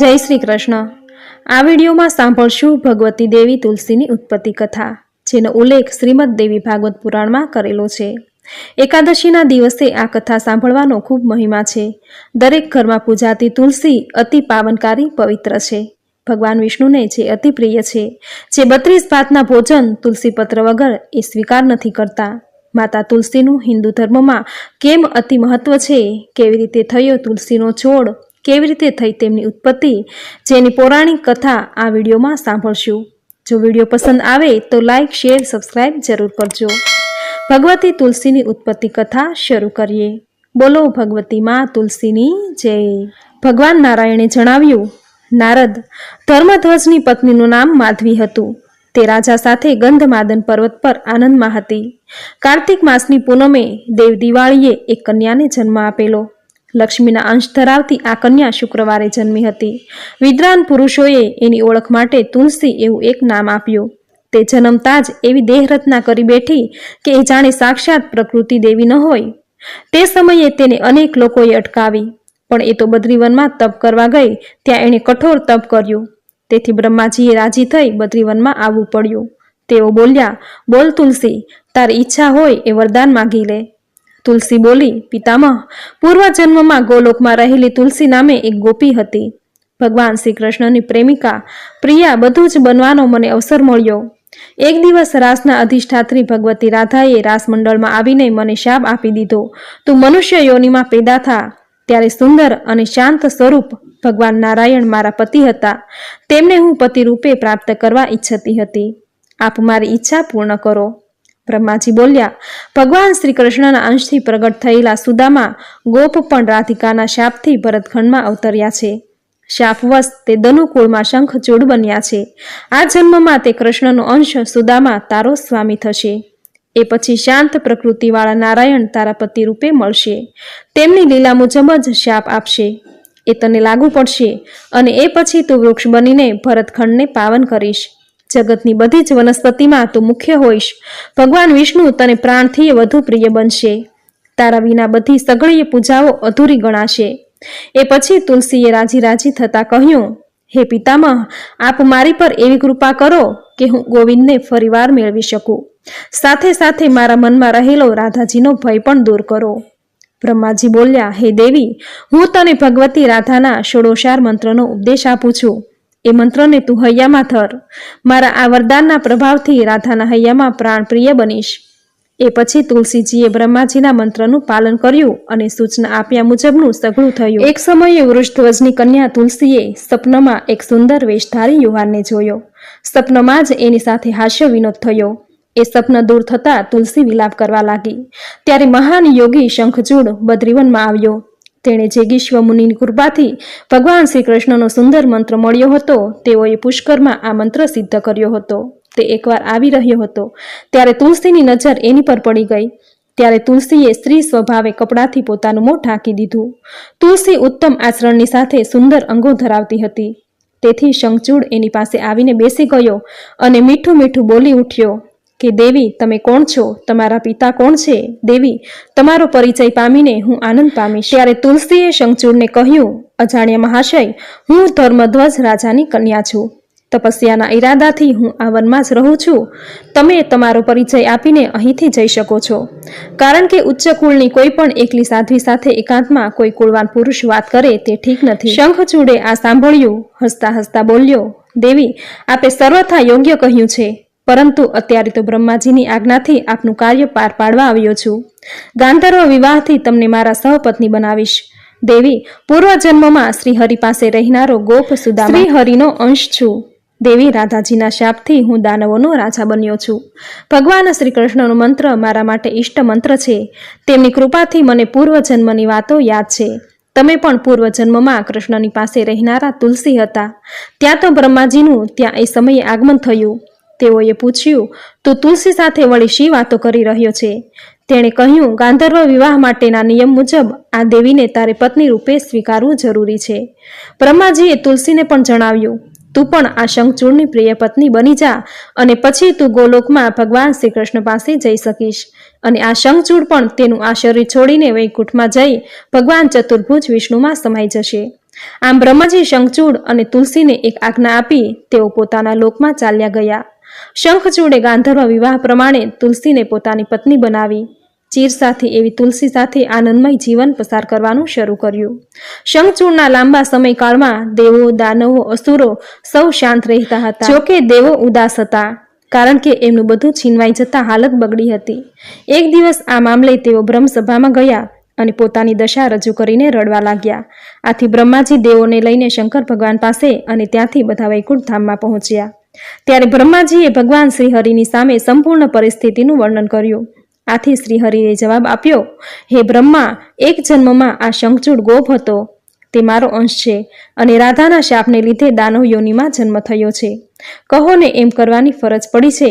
જય શ્રી કૃષ્ણ. આ વિડીયોમાં સાંભળશું ભગવતી દેવી તુલસીની ઉત્પત્તિ કથા, જેનો ઉલ્લેખ શ્રીમદ દેવી ભાગવત પુરાણમાં કરેલો છે. એકાદશીના દિવસે આ કથા સાંભળવાનો ખૂબ મહિમા છે. દરેક ઘરમાં પૂજાતી તુલસી અતિ પાવનકારી પવિત્ર છે. ભગવાન વિષ્ણુને જે અતિ પ્રિય છે, જે બત્રીસ ભાતના ભોજન તુલસી પત્ર વગર એ સ્વીકાર નથી કરતા. માતા તુલસીનું હિન્દુ ધર્મમાં કેમ અતિ મહત્વ છે? કેવી રીતે થયો તુલસીનો છોડ? કેવી રીતે થઈ તેમની ઉત્પત્તિ, જેની પૌરાણિક કથા આ વિડીયોમાં સાંભળશું. જો વીડિયો પસંદ આવે તો લાઈક, શેર, સબસ્ક્રાઇબ જરૂર કરજો. ભગવતી તુલસીની ઉત્પત્તિ કથા શરૂ કરીએ. બોલો ભગવતી માં તુલસીની જય. ભગવાન નારાયણે જણાવ્યું, નારદ, ધર્મધ્વજની પત્નીનું નામ માધવી હતું. તે રાજા સાથે ગંધમાદન પર્વત પર આનંદમાં હતી. કાર્તિક માસની પૂનમે દેવ દિવાળીએ એક કન્યાને જન્મ આપેલો. લક્ષ્મીના અંશ ધરાવતી આ કન્યા શુક્રવારે જન્મી હતી. વિદ્વાન પુરુષોએ એની ઓળખ માટે તુલસી એવું એક નામ આપ્યું. તે જન્મતા જ એવી દેહરચના કરી બેઠી કે એ જાણે સાક્ષાત પ્રકૃતિ દેવી ન હોય. તે સમયે તેને અનેક લોકોએ અટકાવી. પણ એ તો બદ્રીવનમાં તપ કરવા ગઈ, ત્યાં એણે કઠોર તપ કર્યું. તેથી બ્રહ્માજીએ રાજી થઈ બદ્રીવનમાં આવવું પડ્યું. તેઓ બોલ્યા, બોલ તુલસી, તારી ઈચ્છા હોય એ વરદાન માગી લે. તુલસી બોલી, પિતામહ, પૂર્વજન્મમાં ગોલોકમાં રહેલી તુલસી નામે એક ગોપી હતી. ભગવાન શ્રી કૃષ્ણની પ્રેમિકા, પ્રિયા બધું જ બનવાનો મને અવસર મળ્યો. એક દિવસ રાસના અધિષ્ઠાત્રી ભગવતી રાધાએ રાસમંડળમાં આવીને મને શાપ આપી દીધો. તું મનુષ્ય યોનિમાં પેદા થા. ત્યારે સુંદર અને શાંત સ્વરૂપ ભગવાન નારાયણ મારા પતિ હતા. તેમને હું પતિ રૂપે પ્રાપ્ત કરવા ઈચ્છતી હતી. આપ મારી ઈચ્છા પૂર્ણ કરો. બ્રહ્માજી બોલ્યા, ભગવાન શ્રી કૃષ્ણના અંશથી પ્રગટ થયેલા સુદામા ગોપ પણ રાધિકાના શાપથી ભરતખંડમાં અવતર્યા છે. શાપવશ તે દનુકુળમાં શંખચૂડ બન્યા છે. આ જન્મમાં તે કૃષ્ણનો અંશ સુદામા તારો સ્વામી થશે. એ પછી શાંત પ્રકૃતિવાળા નારાયણ તારા પતિ રૂપે મળશે. તેમની લીલા મુજબ જ શાપ આપશે. એ તને લાગુ પડશે અને એ પછી તું વૃક્ષ બનીને ભરતખંડને પાવન કરીશ. જગતની બધી જ વનસ્પતિમાં તું મુખ્ય હોઈશ. ભગવાન વિષ્ણુ તને પ્રાણથી વધુ પ્રિય બનશે. તારા વિના બધી સગળીય પૂજાઓ અધૂરી ગણાશે. એ પછી તુલસીએ રાજી રાજી થતા કહ્યું, હે પિતામહ, આપ મારી પર એવી કૃપા કરો કે હું ગોવિંદને ફરીવાર મેળવી શકું. સાથે સાથે મારા મનમાં રહેલો રાધાજીનો ભય પણ દૂર કરો. બ્રહ્માજી બોલ્યા, હે દેવી, હું તને ભગવતી રાધાના ષોડોશાર મંત્રનો ઉપદેશ આપું છું. એ મંત્રને તું હૈયામાં ધર. મારા આ વરદાનના પ્રભાવથી રાધાના હૈયામાં પ્રાણ પ્રિય બનીશ. એ પછી તુલસીજીએ બ્રહ્માજીના મંત્રનું પાલન કર્યું અને સૂચના આપ્યા મુજબનું સઘળું થયું. એક સમયે વૃષ્ધ્વજની કન્યા તુલસીએ સપનમાં એક સુંદર વેશધારી યુવાનને જોયો. સપનમાં જ એની સાથે હાસ્ય વિનોદ થયો. એ સપન દૂર થતાં તુલસી વિલાપ કરવા લાગી. ત્યારે મહાન યોગી શંખચૂડ બદ્રીવનમાં આવ્યો. તેણે જેગીશ્વ મુનિની કૃપાથી ભગવાન શ્રી કૃષ્ણનો સુંદર મંત્ર મળ્યો હતો. તેઓએ પુષ્કરમાં આ મંત્ર સિદ્ધ કર્યો હતો. તે એકવાર આવી રહ્યો હતો. ત્યારે તુલસીની નજર એની પર પડી ગઈ. ત્યારે તુલસીએ સ્ત્રી સ્વભાવે કપડાથી પોતાનું મોં ઢાંકી દીધું. તુલસી ઉત્તમ આચરણની સાથે સુંદર અંગો ધરાવતી હતી. તેથી શંખચૂડ એની પાસે આવીને બેસી ગયો અને મીઠું મીઠું બોલી ઉઠ્યો. કે દેવી, તમે કોણ છો? તમારા પિતા કોણ છે? દેવી, તમારો પરિચય પામીને હું આનંદ પામીશ. ત્યારે તુલસીએ શંખચૂડને કહ્યું, અજાણ્યા મહાશય, હું ધર્મધ્વજ રાજાની કન્યા છું. તપસ્યાના ઈરાદાથી હું આ વનમાં જ રહું છું. તમે તમારો પરિચય આપીને અહીંથી જઈ શકો છો. કારણ કે ઉચ્ચ કુળની કોઈ પણ એકલી સાધ્વી સાથે એકાંતમાં કોઈ કુળવાન પુરુષ વાત કરે તે ઠીક નથી. શંખચૂડે આ સાંભળ્યું, હસતા હસતા બોલ્યો, દેવી, આપે સર્વથા યોગ્ય કહ્યું છે. પરંતુ અત્યારે તો બ્રહ્માજીની આજ્ઞાથી આપનું કાર્ય પાર પાડવા આવ્યો છું. ગાંધર્વ વિવાહથી તમને મારા સહપત્ની બનાવીશ. દેવી, પૂર્વજન્મમાં શ્રી હરિ પાસે રહેનારો ગોપ સુદા શ્રી હરિનો અંશ છું. દેવી, રાધાજીના શાપથી હું દાનવોનો રાજા બન્યો છું. ભગવાન શ્રી કૃષ્ણનો મંત્ર મારા માટે ઈષ્ટ મંત્ર છે. તેમની કૃપાથી મને પૂર્વજન્મની વાતો યાદ છે. તમે પણ પૂર્વજન્મમાં કૃષ્ણની પાસે રહેનારા તુલસી હતા. ત્યાં તો બ્રહ્માજીનું ત્યાં એ સમયે આગમન થયું. તેઓએ પૂછ્યું, તું તુલસી સાથે વળી શી વાતો કરી રહ્યો છે? તેણે કહ્યું, ગાંધર્વ વિવાહ માટેના નિયમ મુજબ આ દેવીને તારે પત્ની રૂપે સ્વીકારવું જરૂરી છે. બ્રહ્માજીએ તુલસીને પણ જણાવ્યું, તું પણ આ શંખચૂડની પ્રિય પત્ની બની જા અને પછી તું ગોલોકમાં ભગવાન શ્રી કૃષ્ણ પાસે જઈ શકીશ. અને આ શંખચૂડ પણ તેનું આ શરીર છોડીને વૈકુંઠમાં જઈ ભગવાન ચતુર્ભુજ વિષ્ણુમાં સમાઈ જશે. આમ બ્રહ્માજી શંખચૂડ અને તુલસીને એક આજ્ઞા આપી તેઓ પોતાના લોકમાં ચાલ્યા ગયા. શંખચૂડે ગાંધર્વ વિવાહ પ્રમાણે તુલસીને પોતાની પત્ની બનાવી. ચીર સાથે એવી તુલસી સાથે આનંદમય જીવન પસાર કરવાનું શરૂ કર્યું. શંખચૂડના લાંબા સમયકાળમાં દેવો, દાનવો, અસુરો સૌ શાંત રહેતા હતા. જોકે દેવો ઉદાસ હતા, કારણ કે એમનું બધું છીનવાઈ જતા હાલત બગડી હતી. એક દિવસ આ મામલે તેઓ બ્રહ્મસભામાં ગયા અને પોતાની દશા રજૂ કરીને રડવા લાગ્યા. આથી બ્રહ્માજી દેવોને લઈને શંકર ભગવાન પાસે અને ત્યાંથી બધા વૈકુંઠ ધામમાં પહોંચ્યા. ત્યારે બ્રહ્માજીએ ભગવાન શ્રીહરિની સામે સંપૂર્ણ પરિસ્થિતિનું વર્ણન કર્યું. આથી શ્રીહરિએ જવાબ આપ્યો, હે બ્રહ્મા, એક જન્મમાં આ શંખચૂડ ગોપ હતો. તે મારો અંશ છે અને રાધાના શાપને લીધે દાનવ યોનિમાં જન્મ થયો છે. કહો ને એમ કરવાની ફરજ પડી છે.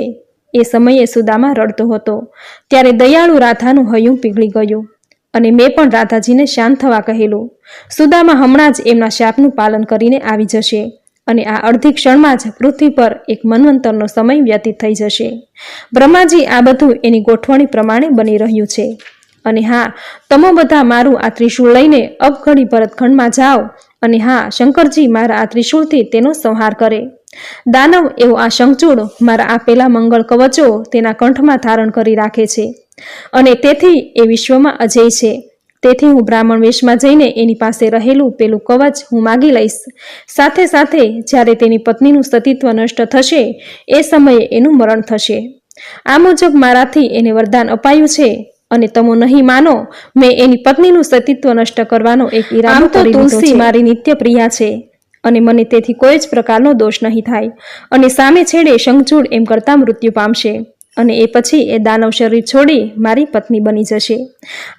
એ સમયે સુદામા રડતો હતો. ત્યારે દયાળુ રાધાનું હૈયું પીગળી ગયું અને મેં પણ રાધાજીને શાંત થવા કહેલું. સુદામા હમણાં જ એમના શાપનું પાલન કરીને આવી જશે. અને આ અડધી ક્ષણમાં જ પૃથ્વી પર એક મનવંતરનો સમય વ્યતીત થઈ જશે. બ્રહ્માજી, આ બધું એની ગોઠવણી પ્રમાણે બની રહ્યું છે. અને હા, તમે બધા મારું આ ત્રિશૂળ લઈને અપઘડી ભરતખંડમાં જાઓ. અને હા, શંકરજી મારા આ ત્રિશૂળથી તેનો સંહાર કરે. દાનવ એવો આ શંખચૂડ મારા આપેલા મંગળ કવચો તેના કંઠમાં ધારણ કરી રાખે છે. અને તેથી એ વિશ્વમાં અજય છે. તેથી હું બ્રાહ્મણ વેશમાં જઈને એની પાસે રહેલું પેલું કવચ હું માગી લઈશ. સાથે સાથે જ્યારે તેની પત્નીનું સતીત્વ નષ્ટ થશે એ સમયે એનું મરણ થશે. આ મુજબ મારાથી એને વરદાન અપાયું છે અને તમે નહીં માનો મેં એની પત્નીનું સતીત્વ નષ્ટ કરવાનો એક ઈરાદો કરી તુલસી મારી નિત્ય પ્રિયા છે અને મને તેથી કોઈ જ પ્રકારનો દોષ નહીં થાય અને સામે છેડે શંખચૂડ એમ કરતા મૃત્યુ પામશે. અને એ પછી એ દાનવ શરીર છોડી મારી પત્ની બની જશે.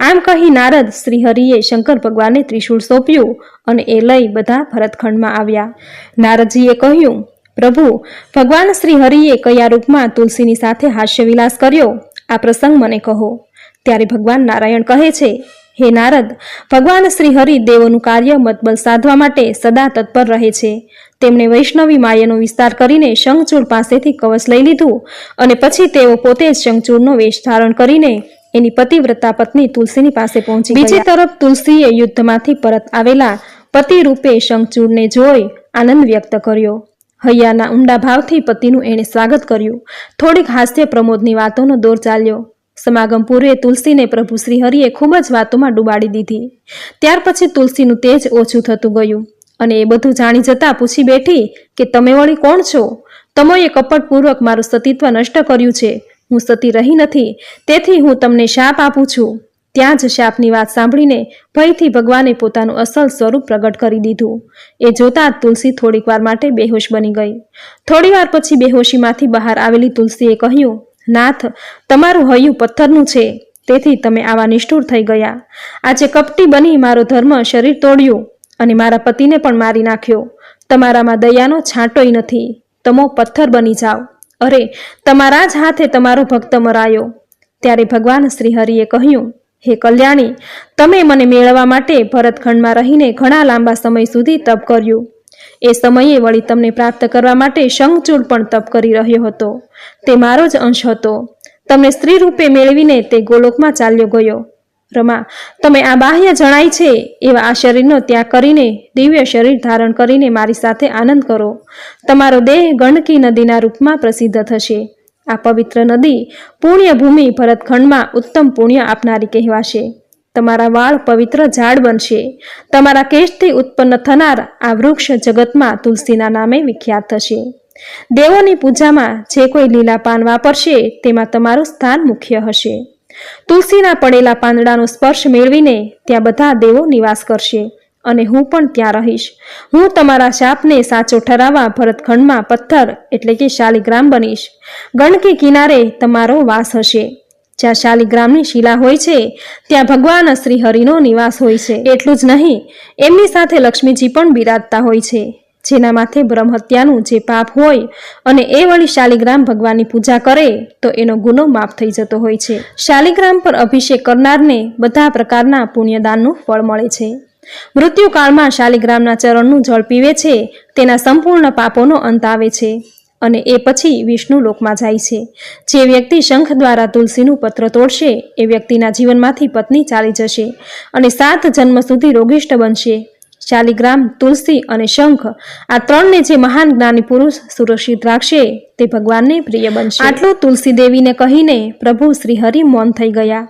આમ કહી નારદ શ્રી હરિએ શંકર ભગવાનને ત્રિશૂળ સોંપ્યું અને એ લઈ બધા ભરતખંડમાં આવ્યા. નારદજીએ કહ્યું, પ્રભુ, ભગવાન શ્રીહરિએ કયા રૂપમાં તુલસીની સાથે હાસ્યવિલાસ કર્યો? આ પ્રસંગ મને કહો. ત્યારે ભગવાન નારાયણ કહે છે હે નારદ ભગવાન શ્રી હરિ દેવોનું કાર્ય મતબલ સાધવા માટે સદા તત્પર રહે છે. તેમણે વૈષ્ણવી માયાનો વિસ્તાર કરીને શંખચૂડ પાસેથી કવચ લઈ લીધું અને પછી તેઓ પોતે જ શંખચૂડનો વેશ ધારણ કરીને એની પતિવ્રતા પત્ની તુલસીની પાસે પહોંચી બીજી તરફ તુલસીએ યુદ્ધમાંથી પરત આવેલા પતિ રૂપે શંખચૂડને જોઈ આનંદ વ્યક્ત કર્યો. હૈયાના ઊંડા ભાવથી પતિનું એણે સ્વાગત કર્યું. થોડીક હાસ્ય પ્રમોદની વાતોનો દોર ચાલ્યો. સમાગમ પૂર્વે તુલસીને પ્રભુ શ્રી હરિએ ખૂબ જ વાતોમાં ડૂબાડી દીધી. ત્યાર પછી તુલસીનું તેજ ઓછું થતું ગયું અને એ બધું જાણી જતાં પૂછી બેઠી કે તમે વળી કોણ છો? તમોએ કપટપૂર્વક મારું સતીત્વ નષ્ટ કર્યું છે. હું સતી રહી નથી. તેથી હું તમને શાપ આપું છું. ત્યાં જ શાપની વાત સાંભળીને ભયથી ભગવાને પોતાનું અસલ સ્વરૂપ પ્રગટ કરી દીધું. એ જોતા તુલસી થોડીક વાર માટે બેહોશ બની ગઈ. થોડીવાર પછી બેહોશીમાંથી બહાર આવેલી તુલસીએ કહ્યું નાથ, તમારું હૈયું પથ્થરનું છે. તેથી તમે આવા નિષ્ઠુર થઈ ગયા. આજે કપટી બની મારો ધર્મ શરીર તોડ્યું અને મારા પતિને પણ મારી નાખ્યો. તમારામાં દયાનો છાંટોય નથી. તમો પથ્થર બની જાઓ. અરે, તમારા જ હાથે તમારો ભક્ત મરાયો. ત્યારે ભગવાન શ્રી હરિએ કહ્યું, હે કલ્યાણી, તમે મને મેળવવા માટે ભરતખંડમાં રહીને ઘણા લાંબા સમય સુધી તપ કર્યું. એ સમયે વળી તમને પ્રાપ્ત કરવા માટે શંખચૂડ પણ તપ કરી રહ્યો હતો. તે મારો જ અંશ હતો. તમને સ્ત્રી રૂપે મેળવીને તે ગોલોકમાં ચાલ્યો ગયો. રમા, તમે આ બાહ્ય જણાય છે એવા આ શરીરનો ત્યાગ કરીને, દિવ્ય શરીર ધારણ કરીને મારી સાથે આનંદ કરો. તમારો દેહ ગંડકી નદીના રૂપમાં પ્રસિદ્ધ થશે. આ પવિત્ર નદી પુણ્યભૂમિ ભરતખંડમાં ઉત્તમ પુણ્ય આપનારી કહેવાશે. તમારા વાળ પવિત્ર ઝાડ બનશે. તમારા કેશથી ઉત્પન્ન થનાર આ વૃક્ષ જગતમાં તુલસીના નામે વિખ્યાત થશે. દેવોની પૂજામાં જે કોઈ લીલા પાન વાપરશે, તેમાં તમારું સ્થાન મુખ્ય હશે. તુલસીના પડેલા પાંદડાનો સ્પર્શ મેળવીને ત્યાં બધા દેવો નિવાસ કરશે અને હું પણ ત્યાં રહીશ. હું તમારા શાપને સાચો ઠરાવવા ભરતખંડમાં પથ્થર એટલે કે શાલિગ્રામ બનીશ. ગણકી કિનારે તમારો વાસ હશે. જ્યાં શાલિગ્રામની શિલા હોય છે, ત્યાં ભગવાન શ્રીહરિનો નિવાસ હોય છે. એટલું જ નહીં, એમની સાથે લક્ષ્મીજી પણ બિરાજતા હોય છે. જેના માથે બ્રહ્મહત્યાનું જે પાપ હોય અને એ વળી શાલિગ્રામ ભગવાનની પૂજા કરે, તો એનો ગુનો માફ થઈ જતો હોય છે. શાલિગ્રામ પર અભિષેક કરનારને બધા પ્રકારના પુણ્યદાનનું ફળ મળે છે. મૃત્યુકાળમાં શાલિગ્રામના ચરણનું જળ પીવે છે, તેના સંપૂર્ણ પાપોનો અંત આવે છે. અને એ પછી વિષ્ણુ લોકમાં જાય છે. જે વ્યક્તિ શંખ દ્વારા તુલસીનું પત્ર તોડશે, એ વ્યક્તિના જીવનમાંથી પત્ની ચાલી જશે અને સાત જન્મ સુધી રોગિષ્ઠ બનશે. શાલિગ્રામ, તુલસી અને શંખ આ ત્રણને જે મહાન જ્ઞાની પુરુષ સુરક્ષિત રાખશે, તે ભગવાનને પ્રિય બનશે. આટલું તુલસી દેવીને કહીને પ્રભુ શ્રી હરિ મૌન થઈ ગયા.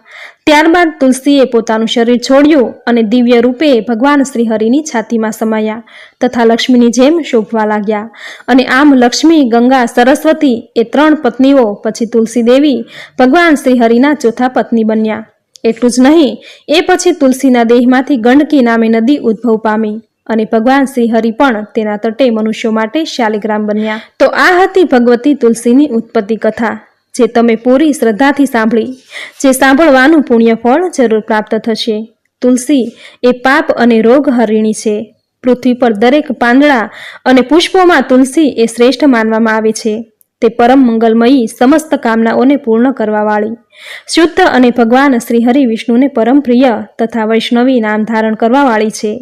ત્યારબાદ તુલસીએ પોતાનું શરીર છોડ્યું અને દિવ્ય રૂપે ભગવાન શ્રી હરિની છાતીમાં સમાયા, તથા લક્ષ્મીની જેમ શોભવા લાગ્યા. અને આમ લક્ષ્મી, ગંગા, સરસ્વતી એ ત્રણ પત્નીઓ, પછી તુલસી દેવી ભગવાન શ્રી હરિના ચોથા પત્ની બન્યા. એટલું જ નહીં, એ પછી તુલસીના દેહમાંથી ગંડકી નામે નદી ઉદ્ભવ પામી અને ભગવાન શ્રી હરિ પણ તેના તટે મનુષ્યો માટે શાલિગ્રામ બન્યા. તો આ હતી ભગવતી તુલસીની ઉત્પત્તિ કથા, જે તમે પૂરી શ્રદ્ધાથી સાંભળી, જે સાંભળવાનું પુણ્ય ફળ જરૂર પ્રાપ્ત થશે. તુલસી એ પાપ અને રોગ હરિણી છે. પૃથ્વી પર દરેક પાંદડા અને પુષ્પોમાં તુલસી એ શ્રેષ્ઠ માનવામાં આવે છે. તે પરમ મંગલમયી સમસ્ત કામનાઓને પૂર્ણ કરવાવાળી શુદ્ધ અને ભગવાન શ્રી હરિ વિષ્ણુને પરમ પ્રિય તથા વૈષ્ણવી નામ ધારણ કરવાવાળી છે.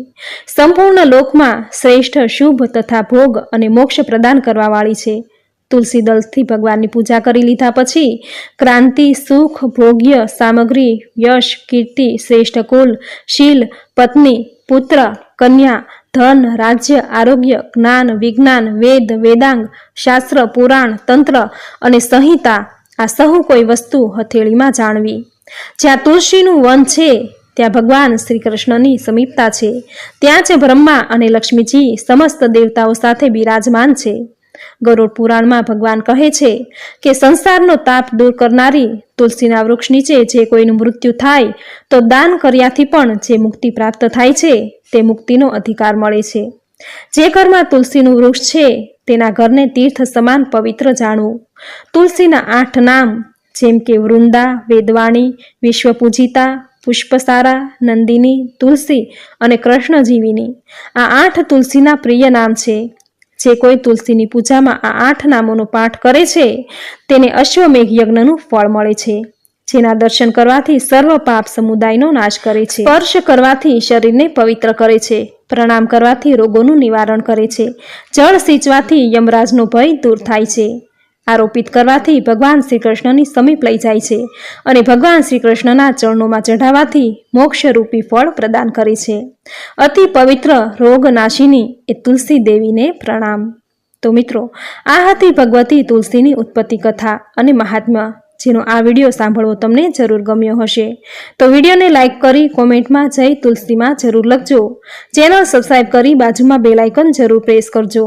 સંપૂર્ણ લોકમાં શ્રેષ્ઠ, શુભ તથા ભોગ અને મોક્ષ પ્રદાન કરવાવાળી છે. તુલસી દલથી ભગવાનની પૂજા કરી લીધા પછી ક્રાંતિ, સુખ, ભોગ્ય, સામગ્રી, યશ, કીર્તિ, શ્રેષ્ઠ કુલ, શીલ, પત્ની, પુત્ર, કન્યા ધન, રાજ્ય, આરોગ્ય, જ્ઞાન, વિજ્ઞાન, વેદ, વેદાંગ, શાસ્ત્ર, પુરાણ, તંત્ર અને સંહિતા આ સહુ કોઈ વસ્તુ હથેળીમાં જાણવી. જ્યાં તુલસીનું વન છે, ત્યાં ભગવાન શ્રી કૃષ્ણની સમીપતા છે. ત્યાં જ બ્રહ્મા અને લક્ષ્મીજી સમસ્ત દેવતાઓ સાથે બિરાજમાન છે. ગરુડ પુરાણમાં ભગવાન કહે છે કે સંસારનો તાપ દૂર કરનારી તુલસીના વૃક્ષ નીચે જે કોઈનું મૃત્યુ થાય, તો દાન કર્યાથી પણ જે મુક્તિ પ્રાપ્ત થાય છે, તે મુક્તિનો અધિકાર મળે છે. જે ઘરમાં તુલસીનું વૃક્ષ છે, તેના ઘરને તીર્થ સમાન પવિત્ર જાણવું. તુલસીના આઠ નામ જેમ કે વૃંદા, વેદવાણી, વિશ્વપૂજિતા, પુષ્પસારા, નંદિની, તુલસી અને કૃષ્ણજીવીની. આ આઠ તુલસીના પ્રિય નામ છે. જે કોઈ તુલસીની પૂજામાં આ આઠ નામોનો પાઠ કરે છે, તેને અશ્વમેઘ યજ્ઞનું ફળ મળે છે, જેના દર્શન કરવાથી સર્વ પાપ સમુદાયનો નાશ કરે છે. સ્પર્શ કરવાથી શરીરને પવિત્ર કરે છે, પ્રણામ કરવાથી રોગોનું નિવારણ કરે છે, જળ સિંચવાથી યમરાજનો ભય દૂર થાય છે. આરોપિત કરવાથી ભગવાન શ્રી કૃષ્ણની સમીપ લઈ જાય છે અને ભગવાન શ્રી કૃષ્ણના ચરણોમાં ચઢાવવાથી મોક્ષરૂપી ફળ પ્રદાન કરે છે. અતિ પવિત્ર રોગનાશિની એ તુલસી દેવીને પ્રણામ. તો મિત્રો, આ હતી ભગવતી તુલસીની ઉત્પત્તિ કથા અને મહાત્મ્ય. જેનો આ વીડિયો સાંભળવો તમને જરૂર ગમ્યો હશે. તો વિડીયોને લાઇક કરી કોમેન્ટમાં જય તુલસીમાં જરૂર લખજો. ચેનલ સબસ્ક્રાઈબ કરી બાજુમાં બેલાઇકન જરૂર પ્રેસ કરજો.